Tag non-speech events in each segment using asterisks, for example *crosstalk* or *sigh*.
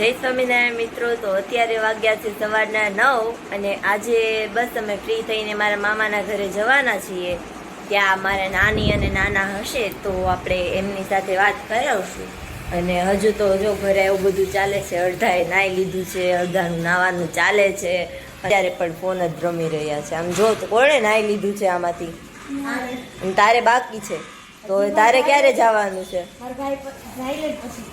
જય સ્વામિનારાયણ મિત્રો. તો અત્યારે વાગ્યા છે સવારના નવ અને આજે બસ અમે ફ્રી થઈને મારા મામાના ઘરે જવાના છીએ. ત્યાં મારા નાની અને નાના હશે તો આપણે એમની સાથે વાત કરાવશું. અને હજુ તો જો ઘરે એવું બધું ચાલે છે અડધાએ નાહી લીધું છે અડધાનું નાવાનું ચાલે છે. અત્યારે પણ ફોન જ રમી રહ્યા છે. આમ જો તો કોણે નાહી લીધું છે આમાંથી? તારે બાકી છે? તો તારે ક્યારે જવાનું છે?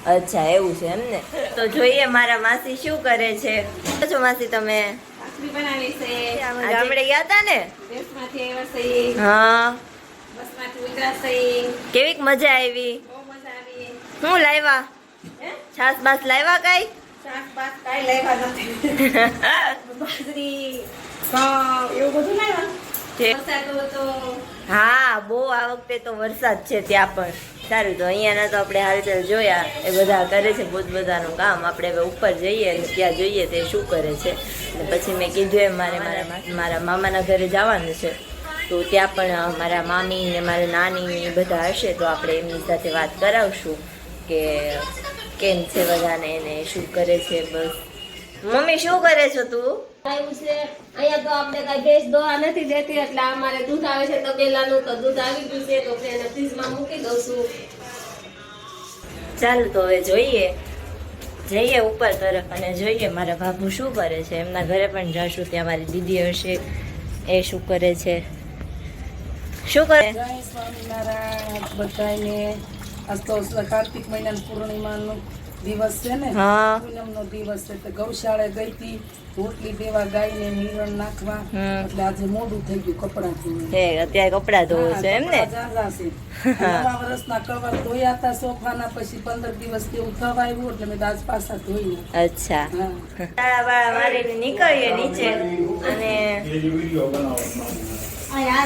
અચ્છા એવું છે એમ ને? તો જોઈએ મારા માસી શું કરે છે. છો માસી તમે ગામડે ગયા હતા ને? હા. કેવી કેવીક મજા આવી? શું હું લાવ્યા છાસ બાસ લાવ્યા કઈ? બાક કાંઈ લાવ્યા નથી. *laughs* બાજરી એવું બધું લાવ્યા છે. હા બહુ આ વખતે તો વરસાદ છે ત્યાં પણ. સારું તો અહીંયાના તો આપણે હાલચાલ જોયા. એ બધા કરે છે બહુ બધાનું કામ. આપણે હવે ઉપર જઈએ અને ત્યાં જોઈએ તે શું કરે છે. અને પછી મેં કીધું એમ મારે મારા મારા મામાના ઘરે જવાનું છે. તો ત્યાં પણ મારા મામી ને મારા નાની એ બધા હશે તો આપણે એમની સાથે વાત કરાવશું કે કેમ છે બધાને એને શું કરે છે બસ. મમ્મી શું કરે છો તું? આવ્યું છે અહીંયા તો આપણે કઈ ભેંસ દોવા નથી દેતી, એટલે અમારે દૂધ આવે છે તબેલાનું, તો દૂધ આવી ગયું છે, તો એને ફ્રીજમાં મૂકી દઉં છું. ચાલ તો હવે જોઈએ. જઈએ ઉપર તરફ અને જોઈએ મારા બાપુ શું કરે છે. એમના ઘરે પણ જશું, ત્યાં મારી દીદી હશે, એ શું કરે છે. શું કરે? સ્વામિનારાયણ બધાને આજ તો કાર્તિક મહિનાની પૂર્ણિમાનો દિવસ છે ને હા. પૂનમનો દિવસ છે તો ગૌશાળે ગઈ હતી રોટલી દેવા ગાયને નીરણ નાખવા. એટલે આજે મોડું થઈ ગયું કપડાં હે અત્યારે કપડાં ધોવું છે એમ ને? *laughs* નવા વર્ષના કવર ધોયા હતા સોફાના પછી પંદર દિવસ જેવું થવા આવ્યું એટલે મેં આજ પાછા ધોઈ અચ્છા. હા. તાળા વાળા મારીને નીકળીએ નીચે અને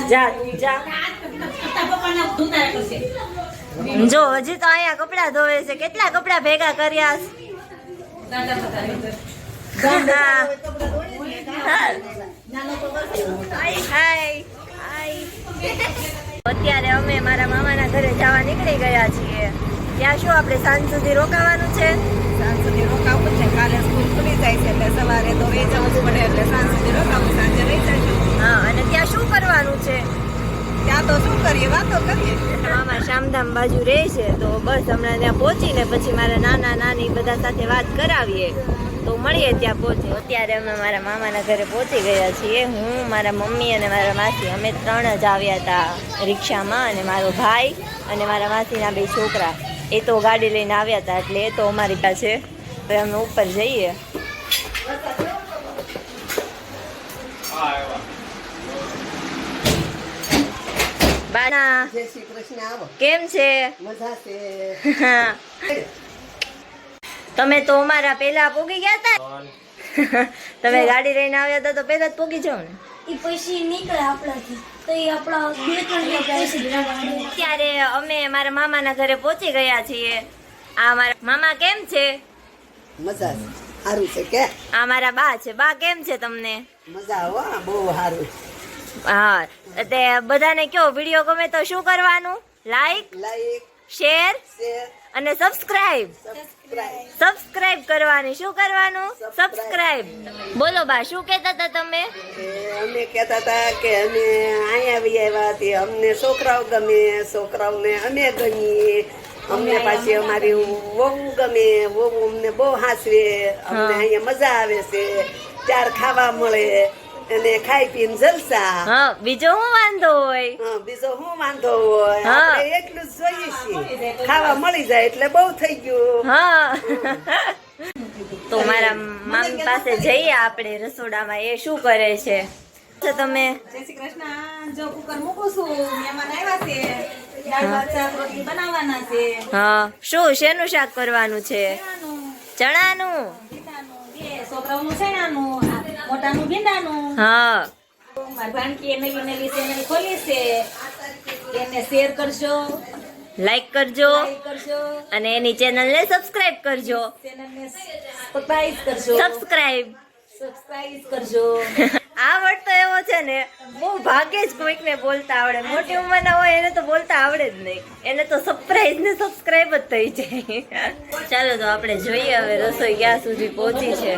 જા જા. જો, હજી તો અહીંયા કપડાં ધોવે છે. કેટલા કપડાં ભેગા કર્યા અત્યારે અમે મારા મામાના ઘરે જવા નીકળી ગયા છીએ. ત્યાં શું આપણે સાંજ સુધી રોકાવાનું છે? સાંજ સુધી રોકાવું છે. કાલે સ્કૂલ ખુલી જાય છે એટલે સવારે તો રહી જવું જ પડે એટલે સાંજ સુધી રોકાવું સાંજે રહી જશું હા અને ત્યાં શું કરવાનું છે ત્યાં તો શું કરીએ વાતો કરીએ મામા બાજુ રહે છે, તો બસ હમણાં ત્યાં પહોંચીને પછી મારા નાના, નાની બધા સાથે વાત કરાવીએ. તો મળીએ ત્યાં પહોંચે. અત્યારે અમે મારા મામાના ઘરે પહોંચી ગયા છીએ. હું, મારા મમ્મી અને મારા માસી, અમે ત્રણ જ આવ્યા હતા રિક્ષામાં અને મારો ભાઈ અને મારા માસીના બે છોકરા. એ તો ગાડી લઈને આવ્યા હતા, એટલે એ તો અમારી પાસે હવે અમે ઉપર જઈએ. બાના જય શ્રી કૃષ્ણ આવો. કેમ છે? મજા છે. *laughs* તમે તો અમારા પેલા પોગી ગયા હતા *laughs* તમે ગાડી લઈને આવ્યા હતા તો પેલા જ પોગી જાવ ને. એ પછી નીકળે આપણાથી. તો એ આપણા બે ત્રણ અત્યારે અમે મારા મામાના ઘરે પહોંચી ગયા છીએ. આ મારા મામા કેમ છે? મજા છે. સારું છે કે? આ મારા બા છે. બા કેમ છે તમને? મજા આવો બહુ સારું. હા. તે બધાને કયો વીડિયો ગમે તો શું કરવાનું? લાઈક લાઈક શેર અને સબસ્ક્રાઇબ સબસ્ક્રાઇબ સબસ્ક્રાઇબ કરવાની શું કરવાનું? સબસ્ક્રાઇબ બોલો બા શું કહેતા હતા તમે? અમે કહેતા હતા કે અમે અહીંયા આવી આવ્યા તે અમને છોકરાઓ ગમે છોકરાઓને અમે ગમીએ અમને પાછી અમારી વહુ ગમે વહુ અમને બહુ હાસવે. અમને અહીંયા મજા આવે છે. ચાર ખાવા મળે. અને ખાઈ પીને જલસા. હા બીજો હું વાંધો હોય? હા, બીજો હું વાંધો હોય? હા. આપણે એટલું જ જોઈએ છીએ. ખાવા મળી જાય એટલે બહુ થઈ ગયું. હા. તો મારા મામી પાસે જઈએ આપણે રસોડામાં. એ શું કરે છે? તો તમે? જય શ્રી કૃષ્ણ. જો કુકર મૂકું છું. મહેમાન આવ્યા છે. બનાવવાના છે. હા. શું શેનું શાક કરવાનું છે? ચણાનું. છોકરાઓનું મોટાનું ભીંડાનું. હા. મારી ભાણકીએ નવી નવી ચેનલ ખોલી છે. એને શેર કરજો. લાઈક કરજો. લાઈક કરજો. અને એની ચેનલને સબસ્ક્રાઇબ કરજો. ચેનલને સબસ્ક્રાઇબ કરજો. સબસ્ક્રાઇબ સબસ્ક્રાઇબ કરજો. *laughs* આ વર્ડ તો એવો છે ને બહુ ભાગ્યે જ કોઈકને બોલતા આવડે. મોટી ઉંમરના હોય એને તો બોલતા આવડે જ નહીં. એને તો સરપ્રાઈઝ ને સબસ્ક્રાઈબ જ થઈ જાય. ચાલો તો આપણે જોઈએ હવે રસોઈ ક્યાં સુધી પહોંચી છે.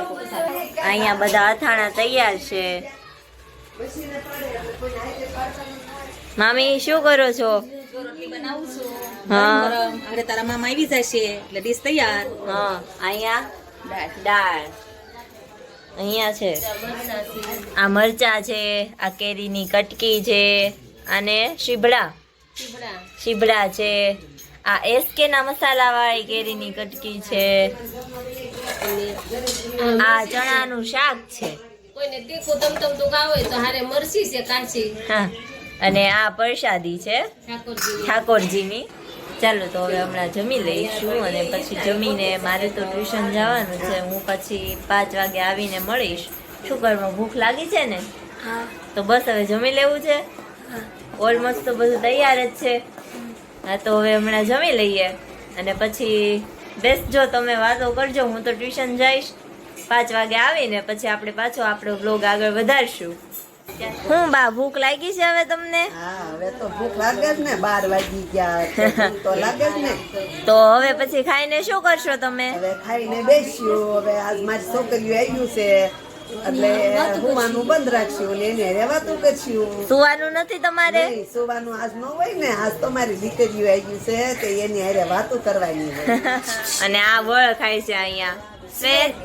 અહીંયા બધા અથાણા તૈયાર છે. મામી શું કરો છો? હા. તારા મામા આવી જશે એટલે ડીશ તૈયાર. હા અહીંયા દાળ. અહીંયા છે. આ મરચા છે આ કેરીની કટકી છે અને શીભડા શીભડા છે. આ એસકે ના મસાલા વાળી કેરીની કટકી છે. આ ચણાનું શાક છે. કોઈને તીખું તમતમ તો હોય તો હારે મરસી છે કાચી. હા. અને આ પ્રસાદી છે. ઠાકોરજી ઠાકોરજીની. ચાલો તો હવે હમણાં જમી લઈશું અને પછી જમીને મારે તો ટ્યુશન જવાનું છે. હું પછી પાંચ વાગે આવીને મળીશ. શું ઘરમાં ભૂખ લાગી છે ને? તો બસ હવે જમી લેવું છે? ઓલમોસ્ટ તો બધું તૈયાર જ છે. હા તો હવે હમણાં જમી લઈએ. અને પછી બેસજો તમે વાતો કરજો હું તો ટ્યુશન જઈશ. પાંચ વાગે આવીને પછી આપણે પાછો આપણો બ્લોગ આગળ વધારશું. હું બા ભૂખ લાગી છે હવે તમને? હા હવે તો ભૂખ લાગે જ ને બાર વાગી ગયા તો લાગે જ ને. *laughs* તો હવે પછી ખાઈને શું કરશો તમે? હવે ખાઈને બેસ્યું હવે આજ મારી છોકરીઓ આવ્યું છે એટલે સુવાનું બંધ રાખશું ને એને રહેવાતું કરશું. સુવાનું નથી તમારે? સુવાનું આજ ન હોય ને આજ તો મારી દીકરીઓ આવી છે તો એની હારે વાતો કરવાની *laughs* અને આ વળ ખાય છે અહીંયા. શ્વેત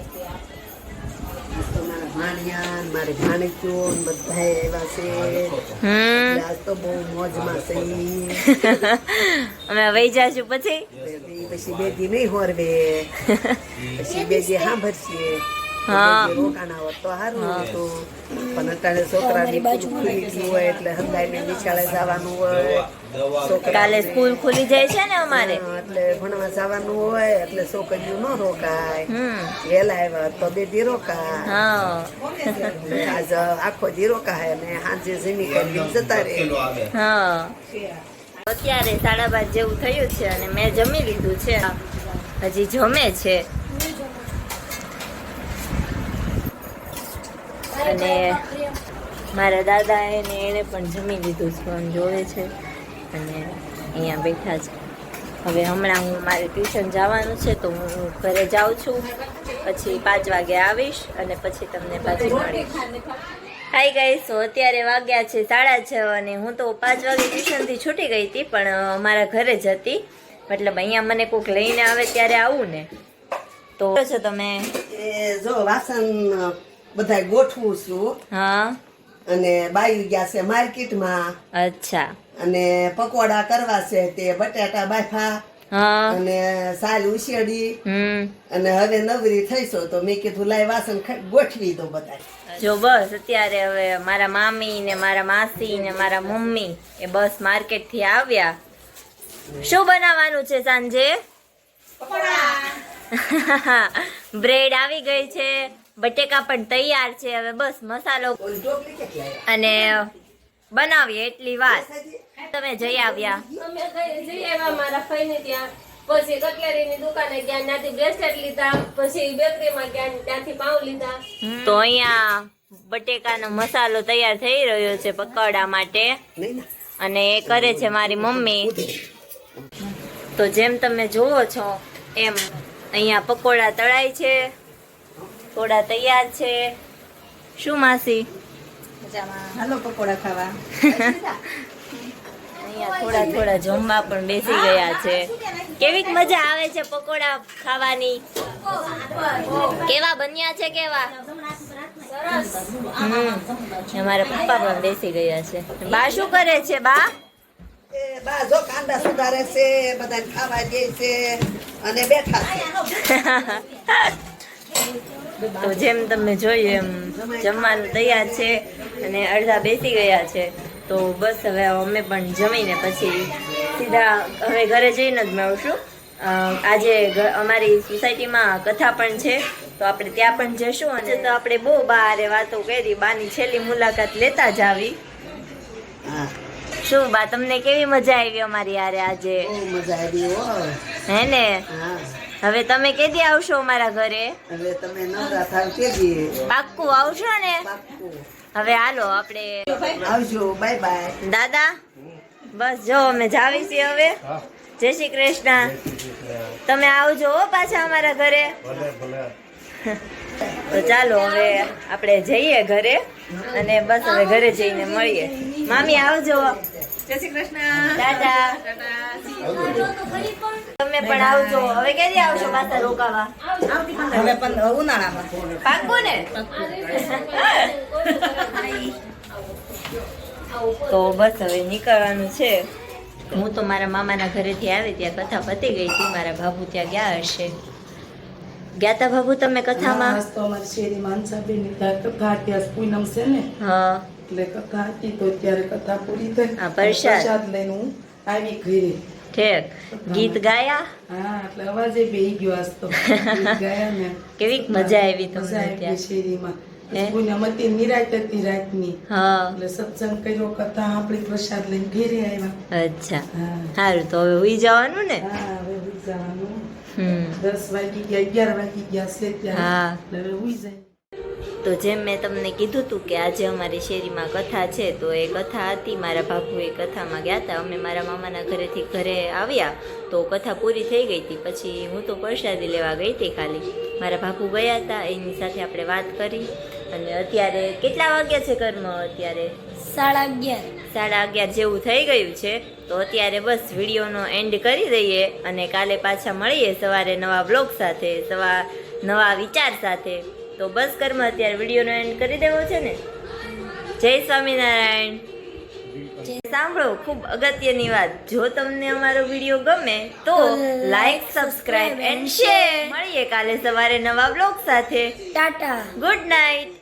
ભાણિયા મારે ભાણકીઓ બધા એવા છે. હમ. આજ તો બહુ મોજમાં છે. *laughs* અમે વહી જાશું પછી. પછી બે દી નહીં હોરવે. *laughs* પછી બેજી દી સાંભળશે હા. રોકાણા હોત તો સારું હતું. પણ અત્યારે છોકરાની ખુલી ગઈ હોય એટલે હંદાઈને નિશાળે જવાનું હોય. કાલે સ્કૂલ ખુલી જાય છે ને અમારે? એટલે ભણવા જવાનું હોય એટલે છોકરીઓ ન રોકાય. વેલા આવ્યા તો બે દી રોકાય. આજ આખો દી રોકાય અને સાંજે જીમી કરી જતા રહે. હા. અત્યારે સાડા બાર જેવું થયું છે અને મેં જમી લીધું છે. હજી જમે છે. અને મારા દાદા એને એણે પણ જમી લીધું છે, આમ જોવે છે. અને અહીંયા બેઠા છે. હવે હમણાં હું મારે ટ્યુશન જવાનું છે, તો હું ઘરે જાઉં છું. પછી પાંચ વાગે આવીશ અને પછી તમને પાછી મળીશ. હાય ગાઈસ અત્યારે વાગ્યા છે સાડા છ અને હું તો પાંચ વાગે ટ્યુશનથી છૂટી ગઈ હતી, પણ મારા ઘરે જ હતી. મતલબ અહીંયા મને કોઈક લઈને આવે ત્યારે આવું ને. તો છો તમે જો વાસણ બધા ગોઠવું છું. હા. અને બાયું ગયા છે માર્કેટમાં. અચ્છા. અને પકોડા કરવા છે તે બટાટા બાફા. હા. અને સાલ ઉશેડી હમ. અને હવે નવરી થઈશો તો મેં કીધું લાય વાસણ ગોઠવી દો બધા જો બસ અત્યારે હવે મારા મામી ને મારા માસી ને મારા મમ્મી એ બસ માર્કેટથી આવ્યા. શું બનાવવાનું છે સાંજે? *laughs* બ્રેડ આવી ગઈ છે. બટેકા પણ તૈયાર છે. હવે બસ મસાલો? અને બનાવીએ એટલી વાત તમે જઈ આવ્યા. અમે જઈ આવ્યા મારા ફઈને ત્યાં. પછી કટલેરીની દુકાને ગયા ત્યાંથી બ્રેસલેટ લીધા. પછી બેકરીમાં ગયા ત્યાંથી પાઉં લીધા. તો અહીંયા બટેકાનો મસાલો તૈયાર થઈ રહ્યો છે પકોડા માટે. અને એ કરે છે મારી મમ્મી. તો જેમ તમે જુઓ છો એમ અહીંયા પકોડા તળાય છે. પકોડા તૈયાર છે. શું માસી? હાલો પકોડા ખાવા. *laughs* અહીંયા થોડા થોડા જમવા પણ બેસી ગયા છે. કેવીક મજા આવે છે પકોડા ખાવાની? કેવા બન્યા છે કેવા? અમારા પપ્પા પણ બેસી ગયા છે. બા શું કરે છે બા? એ બા જો કાંદા સુધારે છે બધા ખાવા દે છે અને બેઠા છે. *laughs* તો જેમ તમે જોઈએ એમ જમવાનું તૈયાર છે અને અડધા બેસી ગયા છે. તો બસ હવે અમે પણ જમીને પછી સીધા હવે ઘરે જઈને જ મળશું. આજે અમારી સોસાયટીમાં કથા પણ છે તો આપણે ત્યાં પણ જશું અને તો આપણે બહુ બારે વાતો કરી બાની છેલ્લી મુલાકાત લેતા જ આવી. શું બા તમને કેવી મજા આવી અમારી યારે આજે? મજા આવી હે ને? હા. હવે તમે કેદી આવશો અમારા ઘરે? હવે તમે નવરા થાવ કેદી? પાક્કું આવશો ને? હવે હાલો આપણે આવજો બાય બાય. દાદા બસ જો અમે જાવી છીએ હવે. જય શ્રી કૃષ્ણ. તમે આવજો હો પાછા અમારા ઘરે. *laughs* તો ચાલો હવે આપણે જઈએ ઘરે અને બસ હવે ઘરે જઈને મળીએ. મામી આવજો. જય શ્રી કૃષ્ણ. દાદા. તમે પણ આવજો. હવે ક્યારે આવશો પાછા રોકાવા? હવે પણ ઉનાળામાં. પાકો ને? તો બસ હવે નીકળવાનું છે. હું તો મારા મામાના ઘરેથી આવી ત્યાં કથા પતી ગઈ હતી. મારા બાબુ ત્યાં ગયા હશે. ગયા તા બાબુ તમે કથામાં? તો અમારી શેરી માનસાબેન ત્યાં કથા આજ પૂનમ છે ને? હા. એટલે કથા હતી તો ત્યારે કથા પૂરી થઈ. પ્રસાદ. લઈને હું આવી ઘરે. ઠેક. ગીત ગાયા? હા એટલે અવાજે બેહી ગયો આજ તો. ગાયા ને. કેવી મજા આવી તમને ત્યાં? શેરીમાં? નિરાત હતી રાતની. એટલે સત્સંગ કર્યો કથા આપણી પ્રસાદ લઈને ઘેરે આવ્યા. અચ્છા. સારું તો હવે ઉઈ જવાનું ને? હા હવે હુઈ જવાનું. દસ વાગી ગયા અગિયાર વાગી ગયા છે ત્યારે હવે હુઈ જાય. તો જેમ મેં તમને કીધું હતું કે આજે અમારી શેરીમાં કથા છે તો એ કથા હતી. મારા ભાભુ એ કથામાં ગયા હતા અમે મારા મામાના ઘરેથી ઘરે આવ્યા તો કથા પૂરી થઈ ગઈ હતી. પછી હું તો પ્રસાદી લેવા ગઈ હતી ખાલી. મારા ભાભુ ગયા હતા એની સાથે આપણે વાત કરી. અને અત્યારે કેટલા વાગ્યા છે ઘરમાં અત્યારે? સાડા અગિયાર. સાડા અગિયાર જેવું થઈ ગયું છે. તો અત્યારે બસ વિડીયોનો એન્ડ કરી દઈએ અને કાલે પાછા મળીએ સવારે નવા બ્લોગ સાથે સવા નવા વિચાર સાથે. તો બસ ઘરમાં અત્યારે વિડીયોનો એન્ડ કરી દેવો છે ને. જય સ્વામિનારાયણ. સાંભળો ખૂબ અગત્યની વાત. જો તમને અમારો વીડિયો ગમે તો લાઈક સબસ્ક્રાઇબ એન્ડ શેર મળીએ કાલે સવારે નવા બ્લોગ સાથે. ટાટા. Good night